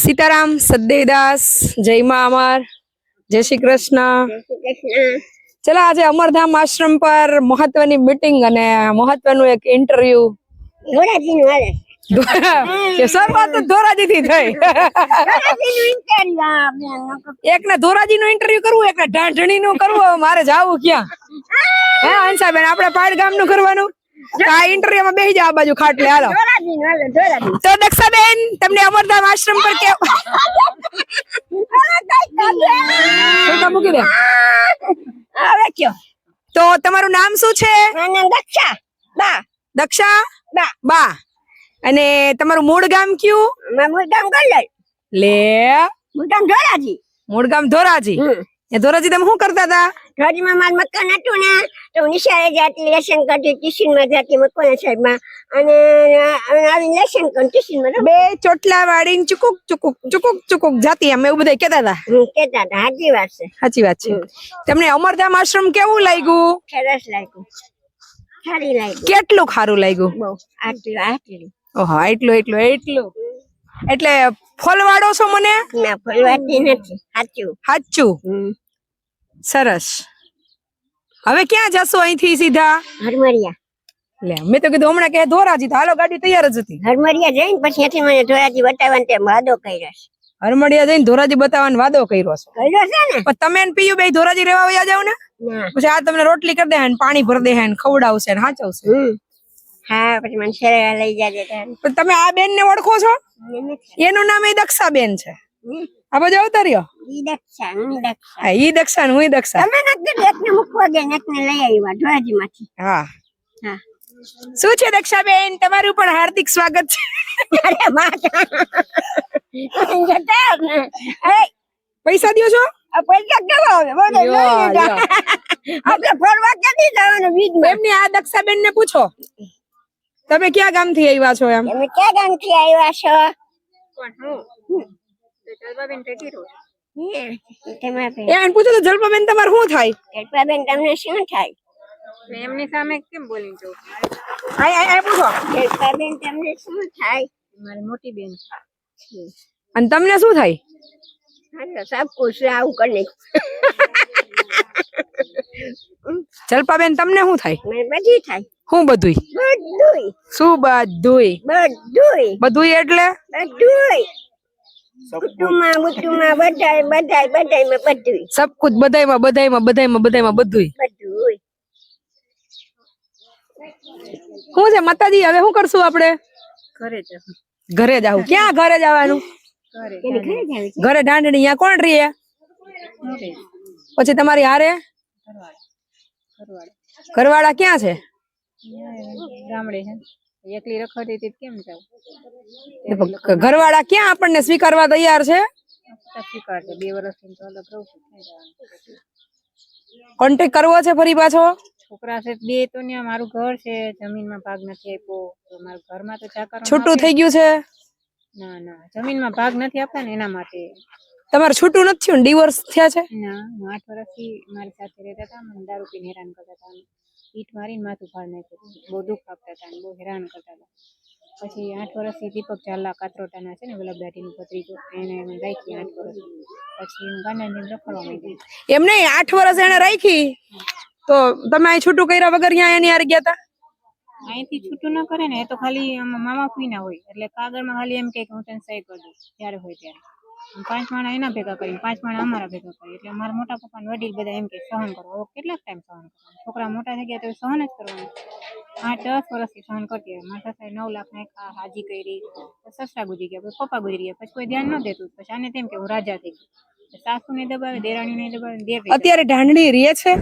સીતારામ સદેદાસ જય મા અમર જય શ્રી કૃષ્ણ. ચલો આજે અમરધામ આશ્રમ પર મહત્વની મીટિંગ અને મહત્વનું એક ઇન્ટરવ્યુ ધોરાજીનું હાલે. શરૂઆત જ ધોરાજીથી થઈ. એક ને ધોરાજી નું ઇન્ટરવ્યુ કરવું એક ને ઢાંઢણી નું કરવું મારે જાવું ક્યાં? હે. હંસાબેન આપણે પાડગામનું કરવાનું? આ ઇન્ટરવ્યુ માં બેસી જાવ બાજુ ખાટલે હાલો. તો દક્ષાબેન તમને અમરધામ આશ્રમ પર કે મૂકી દે હવે કયો? તો તમારું નામ શું છે દક્ષા. બા. દક્ષા બા. બા અને તમારું મૂળ ગામ કયું મૂળ ગામ ગોંડલ. લે મૂળ ગામ ધોરાજી. મૂળ ગામ ધોરાજી એ ધોરાજી તમે શું કરતા હતા ધોરાજીમાં માર મકાન હતું ને તો હું નિશાળે જતી લેસન કરતી ટ્યુશનમાં જતી મકવાણા સાહેબમાં. અને આવીને લેસન કરું ટ્યુશનમાં બે ચોટલા વાળીને ચુકુક ચુકુક ચુકુક ચુકુક જાતી અમે એવું બધા કહેતા હતા. કહેતા હતા. સાચી વાત છે. સાચી વાત છે. તમને અમરધામ આશ્રમ કેવું લાગ્યું? સરસ લાગ્યું. સારી લાગ્યું. કેટલું ખારું લાગ્યું? બહુ. આટલું આટલું. ઓહો એટલું એટલું એટલું એટલે ફોલવાડો છો મને? ના ફરવાતી નથી. સાચું સાચું સરસ. હવે ક્યાં જશો અહીંથી સીધા? હરમરિયા. લે મેં તો કીધું હમણાં કે ધોરાજી તો હાલો ગાડી તૈયાર જ હતી. હરમરિયા જઈને પછી ત્યાંથી મને ધોરાજી બતાવવાનો તે વાદો કર્યો છે. હરમડિયા જઈને ધોરાજી બતાવવાનો વાદો કર્યો છે. કર્યો છે ને? પણ તમે ને પીયું બે ધોરાજી રેવા વયા જાવ ને? પછી આ તમને રોટલી કરી દે ને પાણી ભરી દે ને ખવડાવશે ને હાચવશે. હા પછી મને લઈ જાજે પણ તમે આ બેન ને ઓળખો છો? એનું નામ એ દક્ષા બેન છે. આ બાજુ આવતા રહ્યો? ઈ દક્ષા હું દક્ષા. હા ઈ દક્ષા હું દક્ષા. તમે નથી એકને મૂકવા ગયા ને એકને લઈ આવ્યા ધોરાજી માંથી હા. હા. શું છે દક્ષા બેન તમારું પણ હાર્દિક સ્વાગત છે. અરે માતા પૈસા દ્યો છો? આ પૈસા કેવા આવે? લીધા. આપણે ફરવા ક્યાંથી જવાનું બીજમાં? એમની આ દક્ષા બેન ને પૂછો. તમે ક્યાં ગામથી આવ્યા છો એમ? તમે ક્યાં ગામથી આવ્યા છો? હે, તમારા ભાઈ. એને પૂછો તો જલ્પાબેન તમારે શું થાય? કલ્પાબેન તમને શું થાય? એમની સામે કેમ બોલી જવું? આ આ- આ પૂછો. કલ્પાબેન તમને શું થાય? મારી મોટી બેન અને તમને શું થાય? સબ કુછ આવું કરી જલ્પાબેન તમને શું થાય? મને બધી થાય. શું બધુંય? બધુંય. શું બધુંય? બધુંય. બધુંય એટલે? બધુંય. કુટુંબમાં બધાય બધાય બધાયમાં બધુંય. સબ બધાયમાં બધાયમાં બધાયમાં બધાયમાં બધુંય. બધુંય. શું છે માતાજી હવે શું કરશું આપણે? ઘરે જવું ઘરે જાવું ક્યાં ઘરે જવાનું ઘરે ઢાંડણી અહીંયા કોણ રહીએ? પછી તમારી હારે? ઘરવાળા. ઘરવાળા ક્યાં છે? ગામડે છે. એકલી રખડતી હતી કેમ જાવ ઘરવાળા ક્યાં આપણને સ્વીકારવા તૈયાર છે? સ્વીકાર છે બે વર્ષથી તો અલગ રહું છું કોન્ટેક કરવો છે ફરી પાછો? છોકરા છે બે તો ને મારું ઘર છે જમીનમાં ભાગ નથી આપ્યો. તો મારા ઘરમાં તો ચાકર છૂટું થઈ ગયું છે? ના ના જમીનમાં ભાગ નથી આપતા ને એના માટે. તમારે છૂટું નથી થયું ડિવોર્સ થયા છે? ના હું આઠ વર્ષથી મારી સાથે રહેતા હતા મને દારૂ પીને હેરાન કરતા હતા. ઈટ મારીને માથું ફાડ નાખ્યું બહુ દુઃખ આપતા હતા અને બહુ હેરાન કરતા હતા. પછી આઠ વર્ષથી દીપક ઝાલા કાતરોટાના છે ને વલ્લભદાટીનું ભત્રીજો એને એમ રાખી આઠ વર્ષ. પછી હું ગાંડાને રખડવા માંડી એમ નહીં આઠ વર્ષ એને રાખી. તો તમે અહીં છૂટું કર્યા વગર અહીંયા એની હારે ગયા હતા? અહીંથી છૂટું ન કરે ને એ તો ખાલી મામા મામા ફૂઈના હોય. એટલે કાગળમાં ખાલી એમ કે હું તને સહી કરી દઉં ત્યારે હોય ત્યારે. પાંચ માણા એના ભેગા કરી પાંચ માણા અમારા ભેગા કરી. એટલે મારા મોટા પપ્પાને વડીલ બધા એમ કે સહન કરો. હવે કેટલાક ટાઈમ સહન કરવાનું. છોકરા મોટા થઈ ગયા તો સહન જ કરવાનું. આઠ દસ વર્ષથી સહન કરતી હોય. મારા સાસરે નવ લાખ નાખા હાજી કરી. સસરા ગુજરી ગયા પછી પપ્પા ગુજરી ગયા. પછી કોઈ ધ્યાન ન દેતું પછી આને તેમ કે હું રાજા થઈ ગઈ. સાસુને દબાવે દેરાણીને દબાવે દેર અત્યારે ઢાંડણી રીએ છે?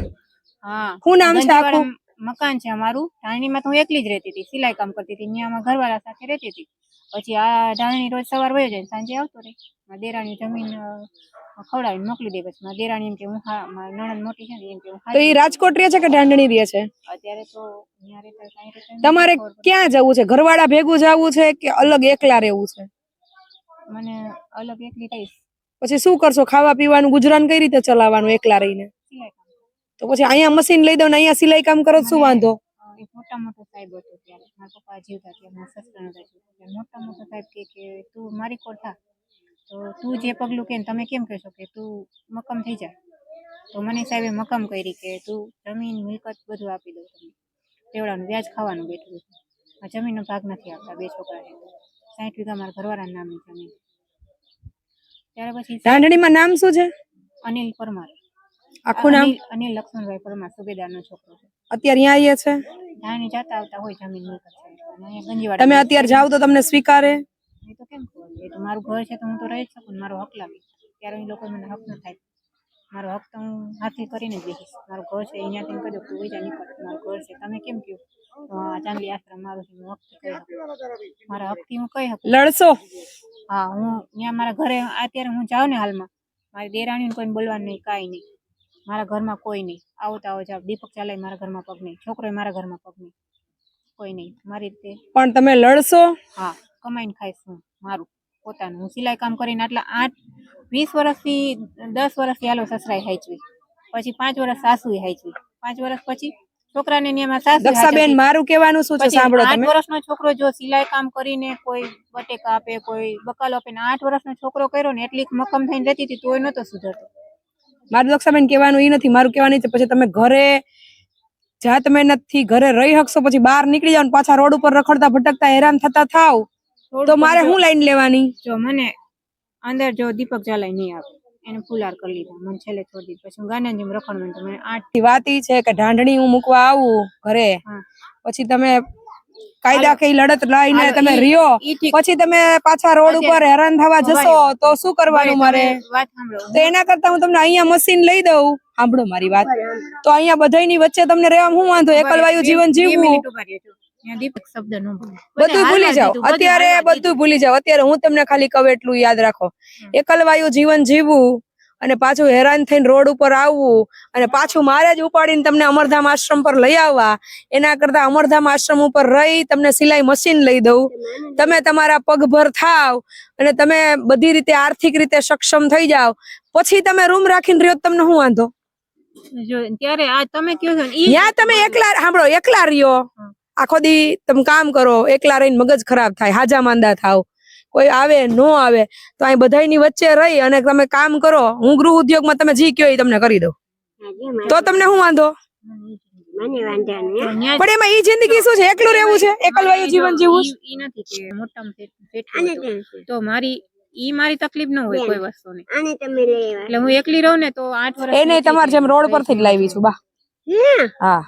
હા. શું નામ છે આખું? મકાન છે અમારું. ઢાંડણીમાં તો હું એકલી જ રહેતી હતી. સિલાઈ કામ કરતી હતી. ત્યાં ઘરવાળા સાથે રહેતી હતી. પછી આ ધાણી રોજ સવાર વયો જાય સાંજે આવતો રહે. મારી દેરાણી જમીન ખવડાવી ખવડાવીને મોકલી દે પછી. મારી દેરાણી એમ કે હું હા મારી નણંદ મોટી છે ને એમ કે હું તો એ રાજકોટ રહે છે કે ઢાંડણી રહે છે? અત્યારે તો તમારે ક્યાં જવું છે? ઘરવાળા ભેગું જવું છે કે અલગ એકલા રહેવું છે? મને અલગ એકલી કહીશ. પછી શું કરશો? ખાવા પીવાનું ગુજરાન કઈ રીતે ચલાવવાનું એકલા રહીને? તો પછી અહીંયા મશીન લઈ દો ને અહીંયા સિલાઈ કામ કરો શું વાંધો? મોટા મોટો સાહેબ હતો ત્યારે. મારા પપ્પા જીવતા ત્યારે મારા સસરા ત્યારે મોટા મોટા સાહેબ કહે કે તું મારી કોઠા તો તું જે પગલું કે ને તમે કેમ કહેશો કે તું મક્કમ થઈ જા. તો મને સાહેબે મક્કમ કરી કે તું જમીન મિલકત બધું આપી દઉં તમને. તેવડાનું વ્યાજ ખાવાનું બેઠું આ જમીનનો ભાગ નથી આપતા બે છોકરાને સાઠ વીઘા મારા ઘરવાળાના નામની જમીન. ત્યાર પછી રાંધણીમાં નામ શું છે? અનિલ પરમાર. આખું નામ? અનિલ- લક્ષ્મણભાઈ પરમાર સુબેદારનો છોકરો છે. અત્યારે અહીંયા આવીએ છે? ત્યાં જાતા આવતા હોય જમીન મિલકત અહીંયા તમે અત્યારે જાઓ તો તમને સ્વીકારે? એ તો કેમ એ તો મારું ઘર છે તો હું તો રહી શકું મારો હક લાગે. ત્યારે એ લોકો મને હક ન થાય. મારો હક તો હું હાથી કરીને જ બેસીશ. મારું ઘર છે અહીંયાથી કહી દઉં તું વૈજા નીકળ મારું ઘર છે. તમે કેમ કહ્યું આ ચાંદલી આશ્રમ મારું છે હું હકથી કહી શકું. મારા હકથી હું કહી શકું. લડશો? હા હું ત્યાં મારા ઘરે અત્યારે હું જાઉં ને હાલમાં. મારી દેરાણીને કોઈને બોલવાનું નહીં કાંઈ નહીં. મારા ઘરમાં કોઈ નહીં. આવો તો આવો જાવ દીપક ચાલે મારા ઘરમાં પગ નહીં. છોકરો મારા ઘરમાં પગ નહીં. કોઈ નહીં. મારી રીતે પણ તમે લડશો? હા. કમાઈને ખાઈશ હું. મારું. પોતાનું. હું સિલાઈ કામ કરીને આટલા આઠ વીસ વર્ષથી દસ વર્ષથી હાલો સસરાય હાચવી. પછી પાંચ વર્ષ સાસુએ હાચવી. પાંચ વર્ષ પછી છોકરાને નિયમમાં સાસુ દક્ષાબેન મારું કહેવાનું શું છે? સાંભળો આઠ તમે. વર્ષનો છોકરો જો સિલાઈ કામ કરીને કોઈ બટેકા આપે કોઈ બકાલો આપે ને આઠ વર્ષનો છોકરો કર્યો ને એટલી મક્કમ થઈને રહેતી હતી તોય નતો સુધરતો. મારું દક્ષાબેન કહેવાનું એ નથી મારું કહેવાનું છે પછી તમે ઘરે જાત તમે નથી ઘરે રહી શકશો પછી બહાર નીકળી જાવ પાછા રોડ ઉપર રખડતા ભટકતા હેરાન થતા થાવ તો મારે શું લાઈન લેવાની જો મને અંદર જો દીપક ઝાલાઈ નહીં આવે એને ફુલાર કરી લીધા મને છેલ્લે છોડી દીધું પછી હું ગાંધીજી રખડવાનું મને આઠ વાત એ છે કે ઢાંઢણી હું મૂકવા આવું ઘરે. પછી તમે કાયદા કઈ લડત લઈને તમે રહ્યો પછી તમે પાછા રોડ ઉપર હેરાન થવા જશો તો શું કરવાનું મારે? તો એના કરતા હું તમને અહીંયા મશીન લઈ દઉં. સાંભળો મારી વાત. તો અહીંયા બધાયની વચ્ચે તમને રહેવા હું વાંધો એકલવાયુ જીવન જીવવું. બધું ભૂલી જાઓ. અત્યારે બધું ભૂલી જાઓ. અત્યારે હું તમને ખાલી કહું એટલું યાદ રાખો. એકલવાયુ જીવન જીવવું અને પાછું હેરાન થઈને રોડ ઉપર આવવું અને પાછું મારે જ ઉપાડીને તમને અમરધામ આશ્રમ પર લઈ આવવા. એના કરતા અમરધામ આશ્રમ ઉપર રહી તમને સિલાઈ મશીન લઈ દઉં. તમે તમારા પગભર થાવ અને તમે બધી રીતે આર્થિક રીતે સક્ષમ થઈ જાવ. પછી તમે રૂમ રાખીને રહ્યો તમને શું વાંધો? ત્યારે આ તમે છો તમે એકલા સાંભળો એકલા રહ્યો. આખો દી તમે કામ કરો એકલા રહીને મગજ ખરાબ થાય હાજા માંદા થાવ. કોઈ આવે નો આવે તો અહીં બધાની વચ્ચે રહી અને તમે કામ કરો. હું ગૃહ ઉદ્યોગમાં તમે જી કયો એ તમને કરી દઉં. તો તમને શું વાંધો? પણ એમાં ઈ જિંદગી શું છે? એકલું રહેવું છે? એકલવાયુ જીવન જીવવું ઈ- નથી કે મોટામાં તો. મારી ઈ મારી તકલીફ ન હોય કોઈ વસ્તુની. આને તમે લઈ આવ્યા એટલે હું એકલી રહું ને તો આઠ વર્ષ એ નહીં તમારે જેમ રોડ પરથી જ લાવી છું બા. હા.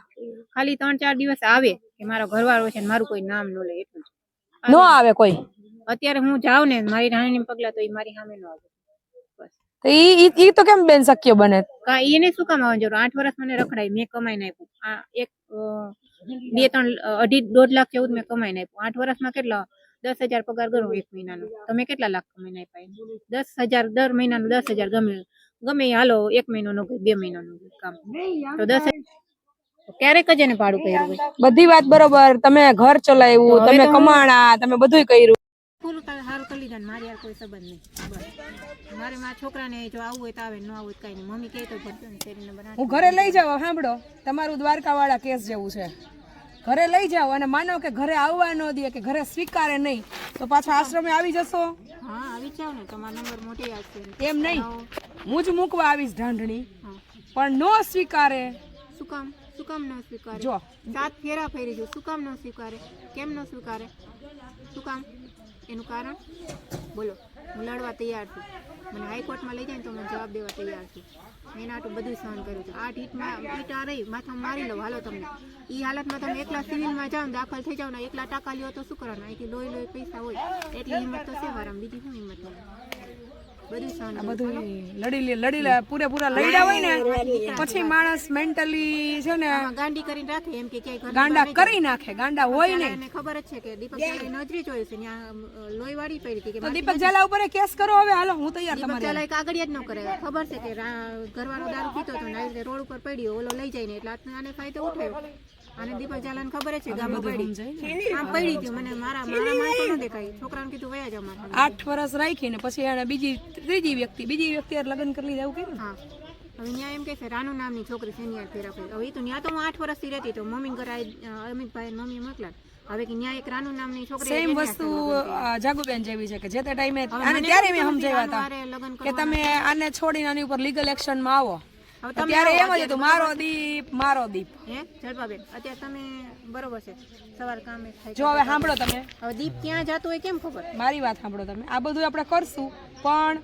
ખાલી ત્રણ ચાર દિવસ આવે કે મારો ઘરવાળો છે ને મારું કોઈ નામ ન લે એટલું. નો આવે કોઈ. અત્યારે હું જાઉં ને મારી રાણીની પગલા તો એ મારી સામે ન આવે. તો ઈ ઈ- ઈ તો કેમ બેન શક્ય બને? કા એને શું કામ આવવાની જરૂર? આઠ વર્ષ મને રખડાય મેં કમાઈને આપ્યું. આ એક બે ત્રણ અઢી દોઢ લાખ જેવું મેં કમાઈને આપ્યું. આઠ વર્ષમાં કેટલા? દસ હજાર પગાર કરું એક મહિનાનો. તમે કેટલા લાખ કમાઈને આપ્યા દસ હજાર દર મહિનાનો દસ હજાર ગમે ગમે હાલો એક મહિનાનો બે મહિનાનો કામ. તો દસ ક્યારેક જ એને ભાડું કર્યું બધી વાત બરોબર. તમે ઘર ચલાવ્યું તમે કમાણા તમે બધું કર્યું. પૂરું તારે સારું કરી લીધા મારી યાર કોઈ સંબંધ નહીં. બસ. મારે મારા છોકરાને જો આવવું હોય તો આવે ન આવું કાંઈ નહીં. મમ્મી કહે તો શેરીને હું ઘરે લઈ જાવ સાંભળો. તમારું દ્વારકા વાળા કેસ જેવું છે. ઘરે લઈ જાઓ અને માનો કે ઘરે આવવા ન દે કે ઘરે સ્વીકારે નહીં તો પાછા આશ્રમે આવી જશો? હા આવી જાવ ને. તમારો નંબર મોટી આવશે એમ નહીં. હું. જ મૂકવા આવીશ ઢાંઢણી. પણ નો સ્વીકારે. શું કામ? શું કામ ન સ્વીકારે? જો. સાત ફેરા ફેરી જો. શું કામ ન સ્વીકારે? કેમ ન સ્વીકારે? શું કામ? એનું કારણ? બોલો, હું લડવા તૈયાર છું. મને હાઈકોર્ટમાં લઈ જાય તો મને જવાબ દેવા તૈયાર છું. એના આટલું બધું સહન કર્યું છે. આઠ ઢીટમાં ઈટ આ રહી માથામાં મારી લઉં. હાલો તમને. એ હાલતમાં તમે એકલા સિવિલમાં જાઓ દાખલ થઈ જાઓ ને એકલા ટાકા લ્યો તો શું કરવાનું? અહીંથી લોહી લોહી પૈસા હોય. એટલી હિંમત તો છે મારામાં બીજી શું હિંમત સહન આ બધું લડી લે લડી લે પૂરેપૂરા લડ્યા હોય ને પછી માણસ મેન્ટલી છે ને ગાંડી કરી રાખે એમ કે ક્યાંય ગાંડા કરી નાખે ગાંડા હોય ને ખબર જ છે કે દીપક નજરી જોઈ છે લોહી વાળી પડી હતી કે તો દીપક ઝાલા ઉપર કેસ કરો હવે હાલો હું તૈયાર તમારે તમારે એક કાગળિયા જ ન કરે ખબર છે કે ઘરવાળો દારૂ પીતો હતો ને રોડ ઉપર પડ્યો ઓલો લઈ જાય ને એટલે આને આને ફાયદો ઉઠાયો. અને દીપક ચાલાને ખબર જ છે ગામમાં પડી. આમ પડી હતી મને મારા મારા માણસો ન દેખાય. છોકરાને કીધું વયા જાવ મારા આઠ વર્ષ રાખીને પછી એને બીજી ત્રીજી વ્યક્તિ બીજી વ્યક્તિ લગ્ન કરી લીધા એવું કર્યું? હા. હવે ત્યાં એમ કે છે રાનુ નામની છોકરી સિનિયર થેરાપી હવે એ તો ત્યાં તો હું આઠ વર્ષથી રહેતી તો મમ્મી ઘરે અમિતભાઈ મમ્મી મોકલા હવે કે ન્યાય એક રાનુ નામની છોકરી સેમ વસ્તુ જાગુબેન જેવી છે કે જે તે ટાઈમે અને ત્યારે મેં સમજાવ્યા હતા કે તમે આને છોડીને આની ઉપર લીગલ એક્શનમાં આવો. હવે તમે ત્યારે આવો, એમ જ હતું મારો દીપ મારો દીપ. હે? જલપાબેન અત્યારે તમે બરોબર છે. સવાર કામે જો હવે સાંભળો તમે. હવે દીપ ક્યાં જતો હોય કેમ ખબર? મારી વાત સાંભળો તમે. આ બધું આપણે કરશું પણ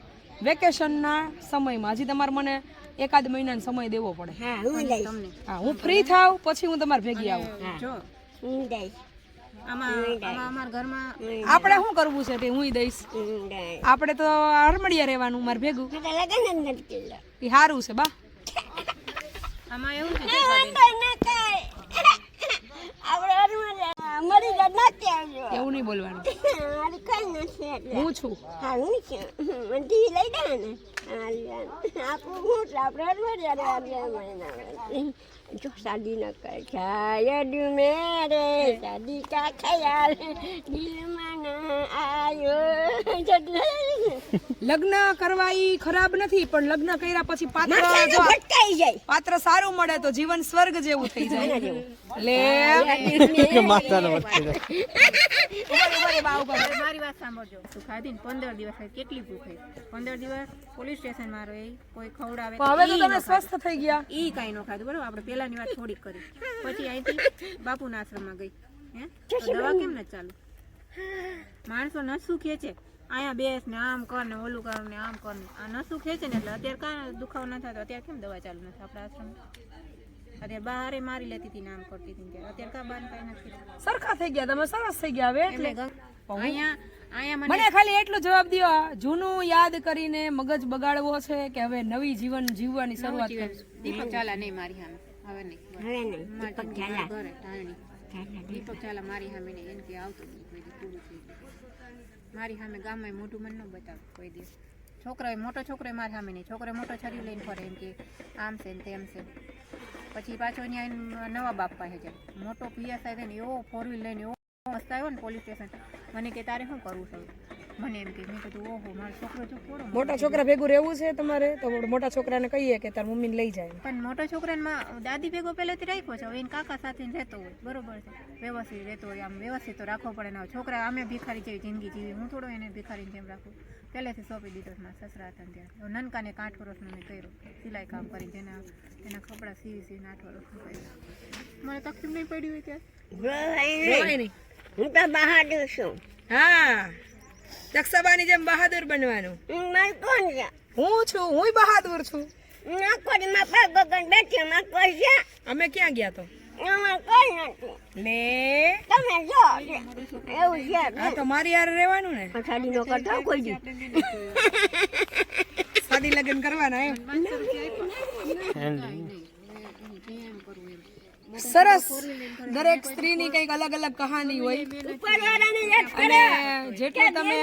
વેકેશનના સમયમાં હજી તમારે મને એકાદ મહિનાનો સમય દેવો પડે. હા હું તમને. હા હું ફ્રી થાવ પછી હું તમારે ભેગી આવું. જો હું દઈશ આમાં આમાં ઘરમાં આપણે શું કરવું છે તે હું દઈશ. દઈશ આપણે તો હરમડિયા રહેવાનું મારે ભેગું. એ સારું છે બા. આમાં એવું છે એવું નહીં બોલવાનું. મારું કઈ નથી એટલે. હું છું. હા હું છું. મને લઈ ગયા ને. આપણું હું આપણે જ શાદી ન કર. શાયદ મેરે શાદી કા ખ્યાલ દિલમાં આયો લગ્ન કરવા ઈ ખરાબ નથી પણ લગ્ન કર્યા પછી પાત્ર માથાનો જો ભટકાઈ જાય. પાત્ર સારું મળે તો જીવન સ્વર્ગ જેવું થઈ જાય. લે. હવે મારી વાત સાંભળજો. તું ખાધી ને પંદર દિવસ કેટલી ભૂખ પંદર દિવસ પોલીસ સ્ટેશનમાં રહી કોઈ ખવડાવે હવે તો તમે સ્વસ્થ થઈ ગયા. ઈ કઈ નો ખાધું બરોબર? આપણે પેલાની વાત થોડીક કરી. પછી અહીંથી બાપુના આશ્રમમાં ગઈ. હે? દવા કેમ ન ચાલુ? માણસો નસું ખેંચે અહીંયા બેસ ને આમ કર ને ઓલું કર ને આમ કર ને. આ નસું ખેંચે ને એટલે અત્યારે કાં દુખાવો ન થતો અત્યારે કેમ દવા ચાલુ નથી આપણા આશ્રમમાં? અત્યારે બારે મારી લેતી હતી ને કરતી હતી ત્યારે. અત્યારે કાં બહાર કાંઈ નથી સરખા થઈ ગયા તમે સરસ થઈ ગયા હવે એટલે. એટલે અહીંયા અહીંયા મને ખાલી એટલો જવાબ દો જૂનું યાદ કરીને મગજ બગાડવો છે કે હવે નવી જીવન જીવવાની શરૂઆત કરવી. દીપક ચાલા નહીં મારી સામે હવે નહીં. હવે નહીં. મારી મારા ઘરે ટાણી. દીપક. ચાલા મારી સામે નહીં. એને કે આવતો પૂરું થઈ ગયું. મારી સામે ગામમાં મોટું મન ન બતાવ કોઈ દિવસ. છોકરો મોટો છોકરો મારી સામે નહીં. છોકરો મોટો છરી લઈને ફરે એમ કે આમ છે ને તેમ છે. પછી પાછો અહીંયા નવા બાપ પાસે જાય. મોટો પીએસઆઈ થઈને એવો ફોર વ્હીલ લઈને એવો મસ્ત આવ્યો ને પોલીસ સ્ટેશન મને કે તારે શું કરવું છે? મને એમ કે મેં કીધું ઓહો મારો છોકરો જો કોરો મોટા છોકરા ભેગું રહેવું છે તમારે? તો મોટા છોકરાને કહીએ કે તાર મમ્મીને લઈ જાય. પણ મોટા છોકરાને માં દાદી ભેગો પહેલેથી રાખ્યો છે હવે એને કાકા સાથે રહેતો હોય બરોબર છે. વ્યવસ્થિત રહેતો હોય આમ વ્યવસ્થિત તો રાખવો પડે ને છોકરા અમે ભિખારી જેવી જિંદગી જીવી હું થોડો એને ભિખારી જેમ રાખું. પહેલેથી સોંપી દીધો મારા સસરા હતા ત્યાં નનકાને આઠ વર્ષનું મેં કર્યો. સિલાઈ કામ કરી જેના એના કપડાં સીવી સીવીને આઠ વર્ષનું કર્યું. મને તકલીફ નહીં પડી હોય ત્યાં હું તો બહાદુર છું. હા. દક્ષાબાની જેમ બહાદુર બનવાનું. હું છે? હું છું હું બહાદુર છું. અમે ક્યાં ગયા તો? લે તમે જો એવું છે આ તો મારી યાર રહેવાનું ને. પછાડી નો કરતો કોઈ દી સાદી લગ્ન કરવાના એમ. સરસ. દરેક સ્ત્રીની કંઈક અલગ અલગ કહાની હોય. અને જેટલું તમે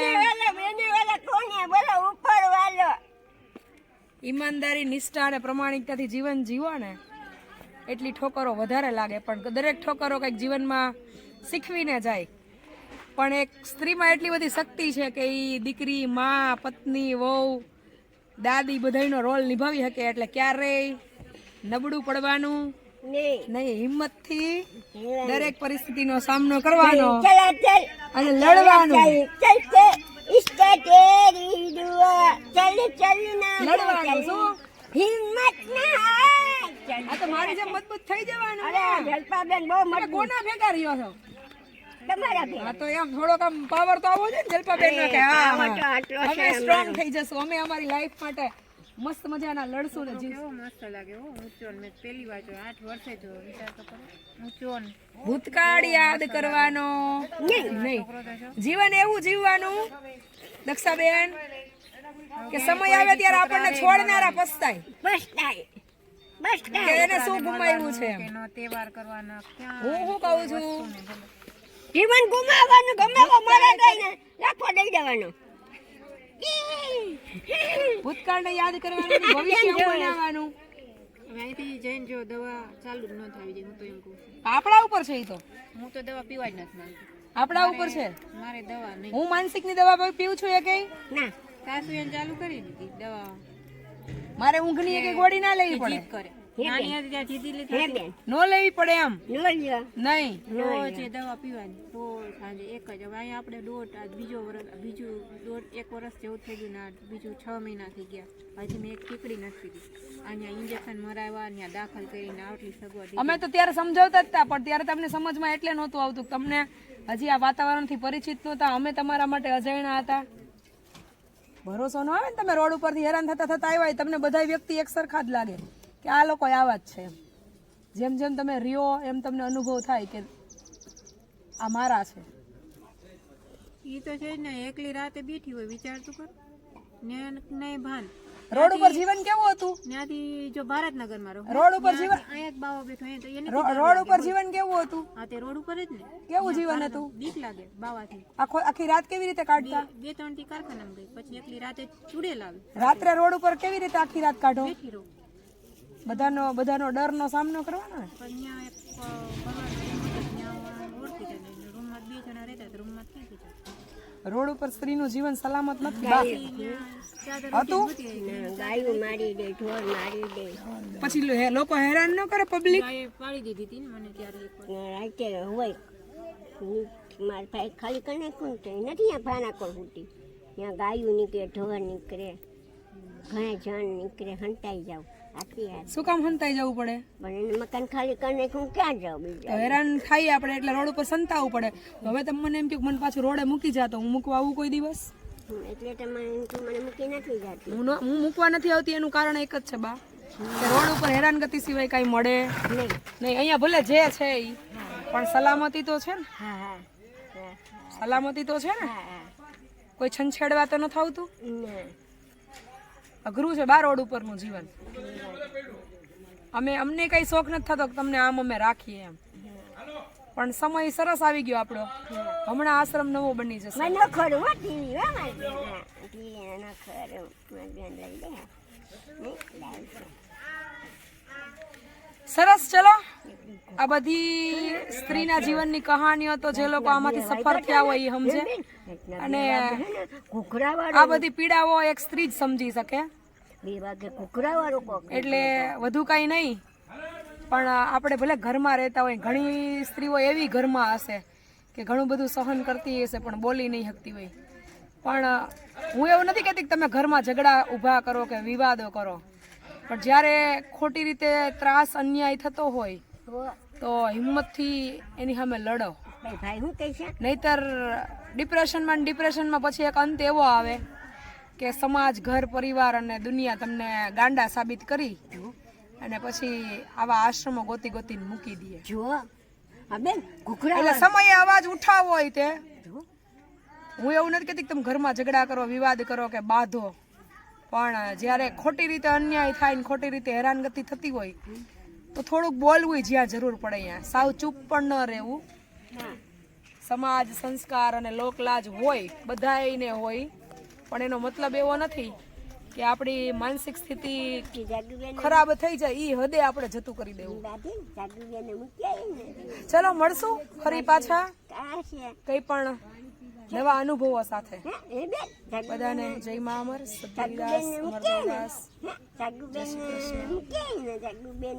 ઈમાનદારી નિષ્ઠા અને પ્રમાણિકતાથી જીવન જીવો ને. એટલી ઠોકરો વધારે લાગે પણ દરેક ઠોકરો કંઈક જીવનમાં શીખવીને જાય. પણ એક સ્ત્રીમાં એટલી બધી શક્તિ છે કે એ દીકરી મા પત્ની વહુ દાદી બધાયનો રોલ નિભાવી શકે એટલે ક્યારેય નબળું પડવાનું નહીં. હિંમતથી દરેક પરિસ્થિતિનો સામનો કરવાનો. અને લડવાનો. હિંમત આ તો મારી જેમ મજબૂત થઈ જવાનું જલપાબેન બહુ મને કોના ભેગા રહ્યો છો? તમારા તો એમ થોડોક આમ પાવર તો આવો છે ને જલપાબેન નો કે હા અમે સ્ટ્રોંગ થઈ જશું અમે અમારી લાઈફ માટે. મસ્ત મજાના લડશું ને કેવો મસ્ત લાગે હો ઊંચો ને મેં પહેલી વાર જો 8 વર્ષે જો વિચાર તો કરો. ઊંચો ને ભૂતકાળ યાદ કરવાનો. નહીં જીવન એવું જીવવાનું દક્ષાબેન કે સમય આવે ત્યારે આપણને છોડનારા પસ્તાય. બસ થાય. બસ કે એને શું ગુમાવ્યું છે એમ? એનો તહેવાર કરવાના ક્યાં હું શું કહું છું? જીવન ગુમાવવાનું ગમે તો મરે જાય ને રાખો દઈ દેવાનો. ભૂતકાળને યાદ કરવાનું ભવિષ્ય બનાવવાનું અહીંથી જઈને જો દવા ચાલુ ન થવી જોઈએ હું તો એમ કહું આપણા ઉપર છે એ તો. હું તો દવા પીવા જ નથી માંગતી. આપણા ઉપર છે. મારે દવા નહીં. હું માનસિકની દવા પીવું છું એ કઈ? ના. સાસુ ચાલુ કરી દીધી દવા. મારે ઊંઘની એક ગોળી ના લેવી પડે. કરે. હે નાની બેન હતી ત્યાં જીધી હે લીધી બેન. નો લેવી પડે એમ. નહીં. રોજ દવા પીવાની. રોજ સાંજે એક જ. હવે અહીંયા આપણે દોઢ આ બીજો વર્ષ બીજું દોઢ એક વર્ષ જેવું થઈ ગયું ને બીજું છ મહિના થઈ ગયા. હજી મેં એક ટીકડી નથી પીધી અહીંયા ઇન્જેક્શન મરાવ્યા ત્યાં દાખલ કરીને આટલી સગવડ અમે તો ત્યારે સમજાવતા જ હતા પણ ત્યારે તમને સમજમાં એટલે નહોતું આવતું. તમને હજી આ વાતાવરણથી પરિચિત નહોતા. અમે તમારા માટે અજાણ્યા હતા. ભરોસો ન આવે ને તમે રોડ ઉપરથી હેરાન થતા થતા આવ્યા તમને બધા વ્યક્તિ એક સરખા જ લાગે. કે આ લોકો આવા જ છે જેમ જેમ તમે રિયો એમ તમને અનુભવ થાય કે આ મારા છે. એ તો છે ને એકલી રાતે બેઠી હોય વિચાર તો કર. ને નહીં ભાન. રોડ ઉપર જીવન કેવું હતું? ત્યાંથી જો ભારતનગરમાં રોડ ઉપર જીવન અહીંયા એક બાવો બેઠો અહીંયા તો એને રોડ ઉપર જીવન કેવું હતું? હા તે રોડ ઉપર જ ને. કેવું જીવન હતું? બીક લાગે બાવાથી. આખો આખી રાત કેવી રીતે કાઢતા? બે ત્રણથી કારખાનામાં ગઈ. પછી એકલી રાતે ચૂડેલ આવી. રાત્રે રોડ ઉપર કેવી રીતે આખી રાત કાઢો? બેઠી રહું. બધાનો બધાનો ડરનો સામનો કરવાનો રોડ ઉપર સ્ત્રીનું જીવન સલામત નથી? હતું? ગાયું મારી દે ઢોર મારી દે. પછી લોકો હેરાન ન કરે પબ્લિક પાડી દીધી હતી મને ત્યારે રાતે હોય. મારા ભાઈ ખાલી કને કોણ નથી ત્યાં ભાના કોણ ઉઠી ત્યાં ગાયું નીકળે ઢોર નીકળે ઘણા જણ નીકળે હંટાઈ જાવ શું કામ હંતાઈ જવું પડે? મકાન ખાલી કરીને હું ક્યાં જાઉં બીજા? હેરાન થાય આપણે એટલે રોડ ઉપર સંતાવું પડે. હવે તમે મને એમ કે મને પાછું રોડે મૂકી જાતો હું મૂકવા આવું કોઈ દિવસ? એટલે મને મૂકી નથી જાતી. હું મૂકવા નથી આવતી એનું કારણ એક જ છે બા. રોડ ઉપર હેરાનગતિ સિવાય કાંઈ મળે નહીં. નહીં અહીંયા ભલે જે છે એ પણ સલામતી તો છે ને. સલામતી તો છે ને. કોઈ છંછેડવા તો નથી આવતું ના. અઘરું છે બાર રોડ ઉપરનું જીવન. અમે અમને કઈ શોખ નથી થતો કે તમને આમ અમે રાખીએ એમ. પણ સમય સરસ આવી ગયો આપણો. હમણાં આશ્રમ નવો બની જશે. મને ખરું હો ટીવી હો મારી. ટીવી ન ખરું બેન લઈ લે. સરસ ચલો. આ બધી સ્ત્રીના જીવનની કહાનીઓ તો જે લોકો આમાંથી સફર થયા હોય સમજે. અને આ બધી પીડાઓ એક સ્ત્રી જ સમજી શકે. એટલે વધુ કાંઈ નહીં. પણ આપણે ભલે ઘરમાં રહેતા હોય, ઘણી સ્ત્રીઓ એવી ઘરમાં હશે કે ઘણું બધું સહન કરતી હશે પણ બોલી નહીં શકતી હોય. પણ હું એવું નથી કહેતી કે તમે ઘરમાં ઝઘડા ઊભા કરો કે વિવાદો કરો. પણ જ્યારે ખોટી રીતે ત્રાસ અન્યાય થતો હોય તો હિંમતથી એની સામે લડો. ભાઈ હું કહે છે નહીતર ડિપ્રેશનમાં ડિપ્રેશનમાં પછી એક અંત એવો આવે કે સમાજ ઘર પરિવાર અને દુનિયા તમને ગાંડા સાબિત કરી અને પછી આવા આશ્રમો ગોતી ગોતીને મૂકી દે. જો બેન ઘૂઘરા એટલે સમયે અવાજ ઉઠાવો હોય તે. હું એવું નથી કહેતી કે તમે ઘરમાં ઝઘડા કરો વિવાદ કરો કે બાંધો. પણ જ્યારે ખોટી રીતે અન્યાય થાય ને ખોટી રીતે હેરાનગતિ થતી હોય તો થોડુંક બોલવું જ્યાં જરૂર પડે અહીંયા. સાવ ચૂપ પણ ન રહેવું. સમાજ, સંસ્કાર અને લોકલાજ હોય, બધાયને હોય. પણ એનો મતલબ એવો નથી કે આપણી માનસિક સ્થિતિ ખરાબ થઈ જાય એ હદે આપણે જતું કરી દેવું. ચલો, મળશું ફરી પાછા. કઈ પણ નવા અનુભવો સાથે. બધાને જય મા અમર. સત્યવિદાસ અમરદાસ. આવી ને જાદુબેન